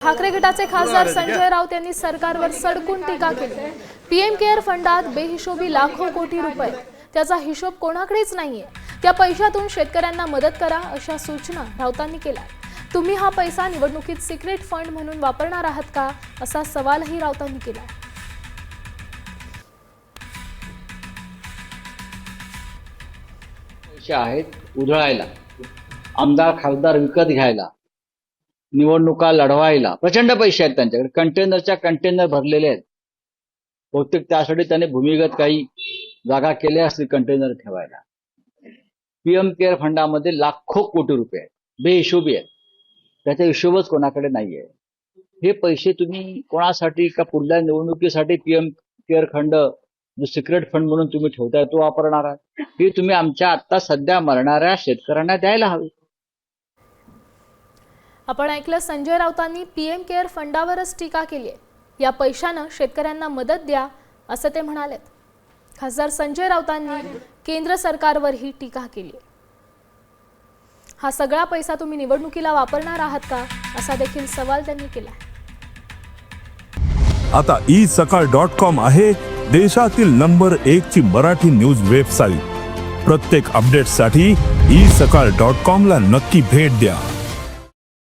ठाकरे गटाचे खासदार संजय राऊत यांनी सरकारवर सडकून टीका केली. पीएम केअर फंडात बेहिशोबी लाखो कोटी रुपये. त्याचा हिशोब कोणाकडेच नाहीये. त्या पैशातून शेतकऱ्यांना मदत करा अशा सूचना राऊतांनी केल्या. तुम्ही हा पैसा निवडणुकीत सिक्रेट फंड म्हणून वापरणार आहात का? असा सवालही राऊतांनी केला. पैसे आहेत उधळायला. आमदार खासदार विकत घ्यायला. निवडणुका लढवायला. प्रचंड पैसे आहेत त्यांच्याकडे. कंटेनरच्या कंटेनर भरलेले आहेत. बहुतेक त्यासाठी त्याने भूमिगत काही जागा केल्या असतील कंटेनर ठेवायला. पीएम केअर फंडामध्ये लाखो कोटी रुपये आहेत. बेहिशोबी आहेत. त्याचा हिशोबच कोणाकडे नाहीये. हे पैसे तुम्ही कोणासाठी का पुढल्या निवडणुकीसाठी पीएम केअर फंड जो सिक्रेट फंड म्हणून तुम्ही ठेवताय तो वापरणार आहात? हे तुम्ही आमच्या आता सध्या मरणाऱ्या शेतकऱ्यांना द्यायला हवे. आपण ऐकलं संजय राऊतांनी पीएम केअर फंडावरच टीका केली आहे. या पैशानं शेतकऱ्यांना मदत द्या असं ते म्हणालेत. खासदार संजय राऊतांनी केंद्र सरकारवरही टीका केली आहे. हा सगळा पैसा तुम्ही निवडणुकीला वापरणार आहात का असा देखील सवाल त्यांनी केला आता ई सकाळ डॉट कॉम आहे देशातील नंबर एक ची मराठी न्यूज वेबसाईट. प्रत्येक अपडेटसाठी ई सकाळ डॉट कॉम ला नक्की भेट द्या.